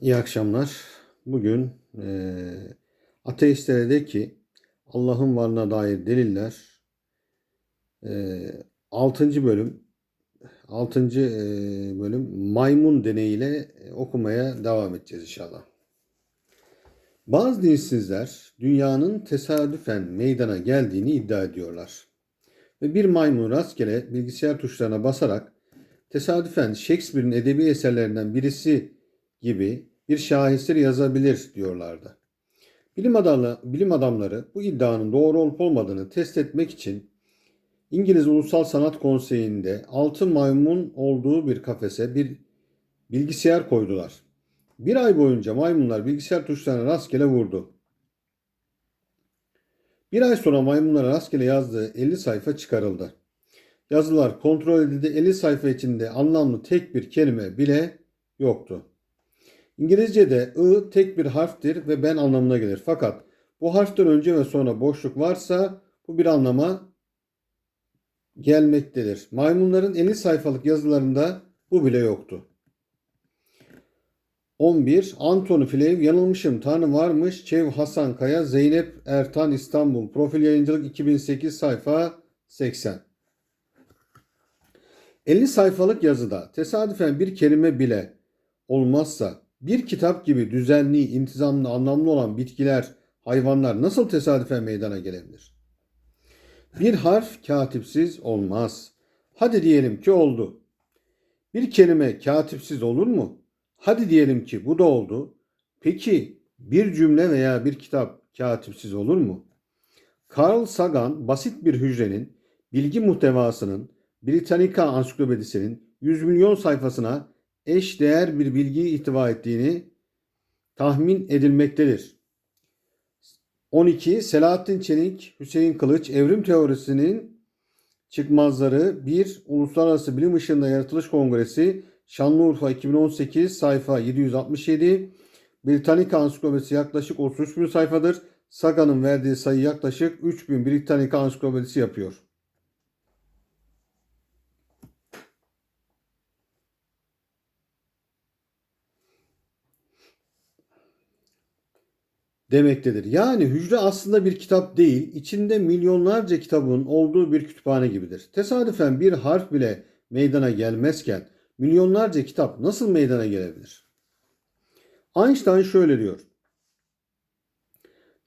İyi akşamlar. Bugün eee ateistlere de ki Allah'ın varlığına dair deliller eee 6. bölüm 6. eee, bölüm maymun deneyiyle okumaya devam edeceğiz inşallah. Bazı dinsizler dünyanın tesadüfen meydana geldiğini iddia ediyorlar. Ve bir maymun rastgele bilgisayar tuşlarına basarak tesadüfen Shakespeare'in edebi eserlerinden birisi gibi bir şaheser yazabilir diyorlardı. Bilim, adamı, bilim adamları bu iddianın doğru olup olmadığını test etmek için İngiliz Ulusal Sanat Konseyi'nde altı maymun olduğu bir kafese bir bilgisayar koydular. Bir ay boyunca maymunlar bilgisayar tuşlarına rastgele vurdu. Bir ay sonra maymunlara rastgele yazdığı 50 sayfa çıkarıldı. Yazılar kontrol edildi. 50 sayfa içinde anlamlı tek bir kelime bile yoktu. İngilizce'de ı tek bir harftir ve ben anlamına gelir. Fakat bu harften önce ve sonra boşluk varsa bu bir anlama gelmektedir. Maymunların 50 sayfalık yazılarında bu bile yoktu. 11. Antony Flev yanılmışım Tanrı varmış. Çev Hasan Kaya Zeynep Ertan İstanbul Profil Yayıncılık 2008 sayfa 80 50 sayfalık yazıda tesadüfen bir kelime bile olmazsa bir kitap gibi düzenli, intizamlı, anlamlı olan bitkiler, hayvanlar nasıl tesadüfen meydana gelebilir? Bir harf katipsiz olmaz. Hadi diyelim ki oldu. Bir kelime katipsiz olur mu? Hadi diyelim ki bu da oldu. Peki bir cümle veya bir kitap katipsiz olur mu? Carl Sagan basit bir hücrenin bilgi muhtevasının Britannica ansiklopedisinin 100 milyon sayfasına eş değer bir bilgi ihtiva ettiğini tahmin edilmektedir. 12. Selahattin Çelik, Hüseyin Kılıç, Evrim Teorisi'nin çıkmazları 1. Uluslararası Bilim Işığında Yaratılış Kongresi Şanlıurfa 2018 sayfa 767 Britannica Ansiklopedisi yaklaşık 33 bin sayfadır. Sagan'ın verdiği sayı yaklaşık 3000 Britannica Ansiklopedisi yapıyor. Demektedir. Yani hücre aslında bir kitap değil, içinde milyonlarca kitabın olduğu bir kütüphane gibidir. Tesadüfen bir harf bile meydana gelmezken milyonlarca kitap nasıl meydana gelebilir? Einstein şöyle diyor.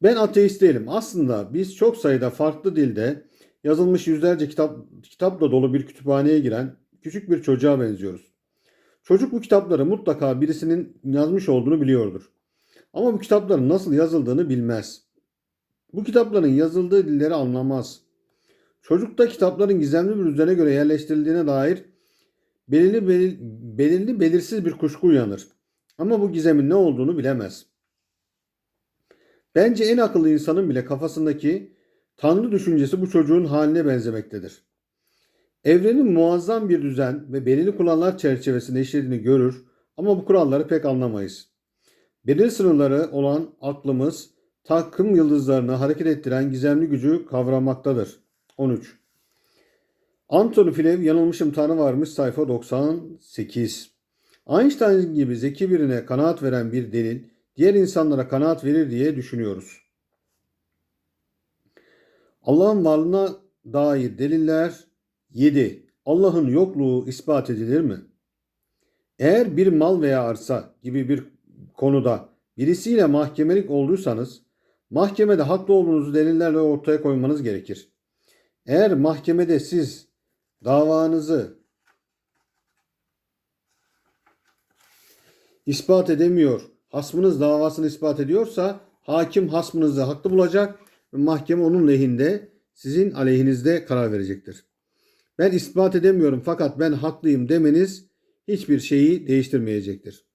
Ben ateist değilim. Aslında biz çok sayıda farklı dilde yazılmış yüzlerce kitap kitapla dolu bir kütüphaneye giren küçük bir çocuğa benziyoruz. Çocuk bu kitapları mutlaka birisinin yazmış olduğunu biliyordur. Ama bu kitapların nasıl yazıldığını bilmez. Bu kitapların yazıldığı dilleri anlamaz. Çocukta kitapların gizemli bir düzene göre yerleştirildiğine dair belirli, belir, belirli belirsiz bir kuşku uyanır. Ama bu gizemin ne olduğunu bilemez. Bence en akıllı insanın bile kafasındaki Tanrı düşüncesi bu çocuğun haline benzemektedir. Evrenin muazzam bir düzen ve belirli kurallar çerçevesinde işlediğini görür ama bu kuralları pek anlamayız. Belirli sınırları olan aklımız takım yıldızlarını hareket ettiren gizemli gücü kavramaktadır. 13. Anthony Flew yanılmışım tanrı varmış sayfa 98. Einstein gibi zeki birine kanaat veren bir delil diğer insanlara kanaat verir diye düşünüyoruz. Allah'ın varlığına dair deliller 7. Allah'ın yokluğu ispat edilir mi? Eğer bir mal veya arsa gibi bir konuda birisiyle mahkemelik olduysanız mahkemede haklı olduğunuzu delillerle ortaya koymanız gerekir. Eğer mahkemede siz davanızı ispat edemiyor, hasmınız davasını ispat ediyorsa hakim hasmınızı haklı bulacak ve mahkeme onun lehinde sizin aleyhinizde karar verecektir. Ben ispat edemiyorum fakat ben haklıyım demeniz hiçbir şeyi değiştirmeyecektir.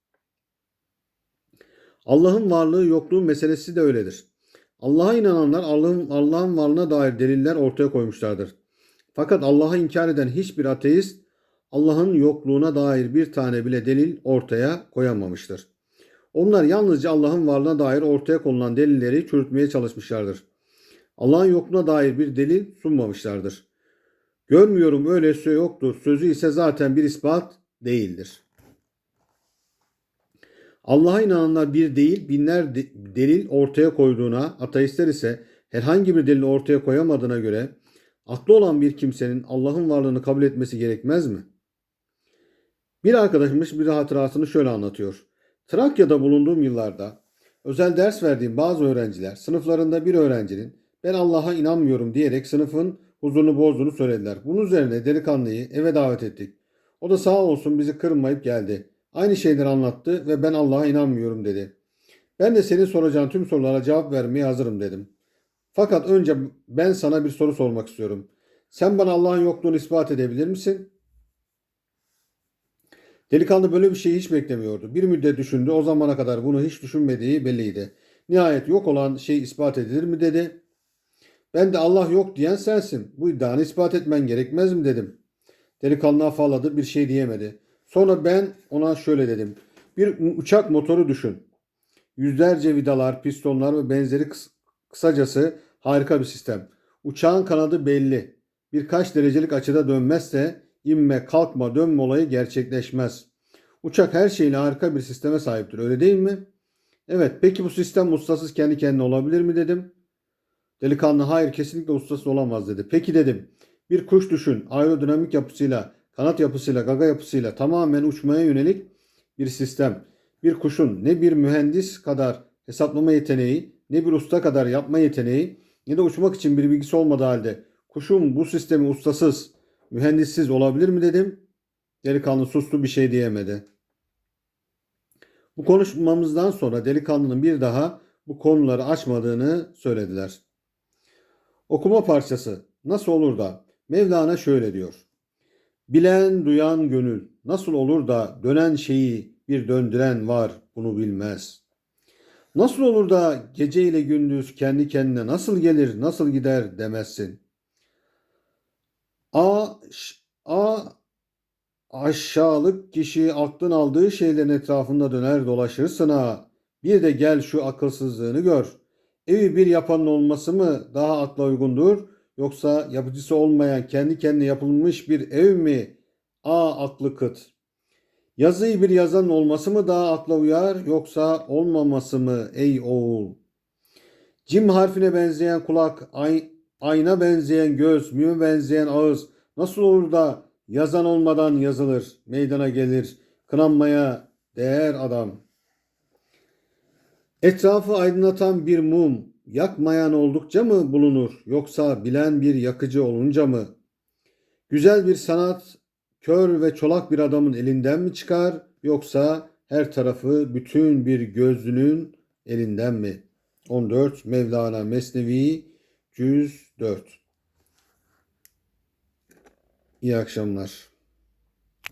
Allah'ın varlığı yokluğu meselesi de öyledir. Allah'a inananlar Allah'ın Allah'ın varlığına dair deliller ortaya koymuşlardır. Fakat Allah'a inkar eden hiçbir ateist Allah'ın yokluğuna dair bir tane bile delil ortaya koyamamıştır. Onlar yalnızca Allah'ın varlığına dair ortaya konulan delilleri çürütmeye çalışmışlardır. Allah'ın yokluğuna dair bir delil sunmamışlardır. Görmüyorum öylesi yoktur. Sözü ise zaten bir ispat değildir. Allah'a inananlar bir değil binler de- delil ortaya koyduğuna, ateistler ise herhangi bir delil ortaya koyamadığına göre aklı olan bir kimsenin Allah'ın varlığını kabul etmesi gerekmez mi? Bir arkadaşımız bir hatırasını şöyle anlatıyor. Trakya'da bulunduğum yıllarda özel ders verdiğim bazı öğrenciler sınıflarında bir öğrencinin ben Allah'a inanmıyorum diyerek sınıfın huzurunu bozduğunu söylediler. Bunun üzerine delikanlıyı eve davet ettik. O da sağ olsun bizi kırmayıp geldi. Aynı şeyleri anlattı ve ben Allah'a inanmıyorum dedi. Ben de senin soracağın tüm sorulara cevap vermeye hazırım dedim. Fakat önce ben sana bir soru sormak istiyorum. Sen bana Allah'ın yokluğunu ispat edebilir misin? Delikanlı böyle bir şeyi hiç beklemiyordu. Bir müddet düşündü. O zamana kadar bunu hiç düşünmediği belliydi. Nihayet yok olan şey ispat edilir mi dedi. Ben de Allah yok diyen sensin. Bu iddianı ispat etmen gerekmez mi dedim. Delikanlı afalladı bir şey diyemedi. Sonra ben ona şöyle dedim. Bir uçak motoru düşün. Yüzlerce vidalar, pistonlar ve benzeri kıs- kısacası harika bir sistem. Uçağın kanadı belli. Birkaç derecelik açıda dönmezse inme, kalkma, dönme olayı gerçekleşmez. Uçak her şeyle harika bir sisteme sahiptir. Öyle değil mi? Evet. Peki bu sistem ustasız kendi kendine olabilir mi dedim. Delikanlı hayır kesinlikle ustasız olamaz dedi. Peki dedim. Bir kuş düşün. Aerodinamik yapısıyla, kanat yapısıyla, gaga yapısıyla tamamen uçmaya yönelik bir sistem. Bir kuşun ne bir mühendis kadar hesaplama yeteneği, ne bir usta kadar yapma yeteneği, ne de uçmak için bir bilgisi olmadığı halde kuşun bu sistemi ustasız, mühendissiz olabilir mi dedim. Delikanlı sustu bir şey diyemedi. Bu konuşmamızdan sonra delikanlının bir daha bu konuları açmadığını söylediler. Okuma parçası nasıl olur da Mevlana şöyle diyor. Bilen duyan gönül nasıl olur da dönen şeyi bir döndüren var bunu bilmez. Nasıl olur da gece ile gündüz kendi kendine nasıl gelir nasıl gider demezsin. A, a aşağılık kişi aklın aldığı şeylerin etrafında döner dolaşırsın ha. Bir de gel şu akılsızlığını gör. Evi bir yapanın olması mı daha akla uygundur? Yoksa yapıcısı olmayan kendi kendine yapılmış bir ev mi? A aklı kıt. Yazıyı bir yazan olması mı daha akla uyar yoksa olmaması mı ey oğul? Cim harfine benzeyen kulak, ay, ayna benzeyen göz, müme benzeyen ağız nasıl olur da yazan olmadan yazılır, meydana gelir, kınanmaya değer adam. Etrafı aydınlatan bir mum, yakmayan oldukça mı bulunur, yoksa bilen bir yakıcı olunca mı? Güzel bir sanat, kör ve çolak bir adamın elinden mi çıkar, yoksa her tarafı bütün bir gözlünün elinden mi? 14 Mevlana Mesnevi 104 İyi akşamlar.